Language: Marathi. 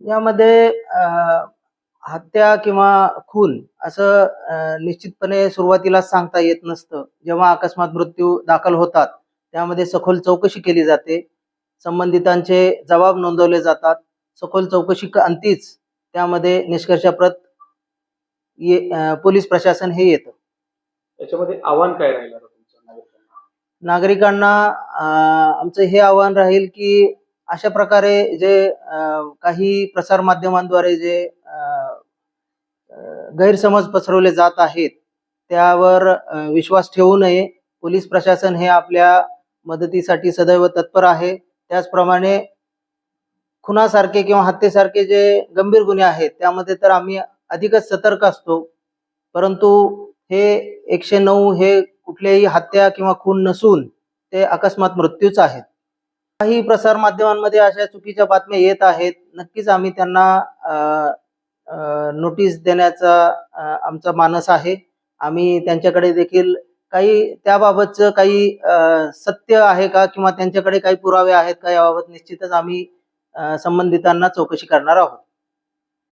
यामध्ये हत्या किंवा खून असं निश्चितपणे सुरुवातीला सांगता येत नसतं. जेव्हा अकस्मात मृत्यू दाखल होतात त्यामध्ये सखोल चौकशी केली जाते. संबंधितांचे जबाब नोंदवले जातात. सखोल चौकशी अंतीच त्यामध्ये निष्कर्षाप्रत ये पोलीस प्रशासन हे येतं. याच्यामध्ये आव्हान काय राहील नागरिकांना? आमचं हे आव्हान राहील की अशा प्रकारे जे काही काही प्रसारमाध्यमांद्वारे जे गैरसमज पसरवले जात आहेत त्यावर विश्वास ठेवू नये. पोलीस प्रशासन हे आपल्या मदतीसाठी सदैव तत्पर आहे. त्याचप्रमाणे खुनासारखे किंवा हत्येसारखे जे गंभीर गुन्हे आहेत त्यामध्ये तर आम्ही अधिकच सतर्क असतो. परंतु हे एकशे नऊ हे कुठल्याही हत्या किंवा खून नसून ते अकस्मात मृत्यूच आहेत. काही प्रसार माध्यमांमध्ये अशा चुकीच्या बातम्या येत आहेत. नक्कीच आम्ही त्यांना नोटीस देण्याचा आमचा मानस आहे. आम्ही त्यांच्याकडे देखील काही त्याबाबतचं काही सत्य आहे का किंवा त्यांच्याकडे काही पुरावे आहेत का याबाबत निश्चितच आम्ही संबंधितांना चौकशी करणार आहोत.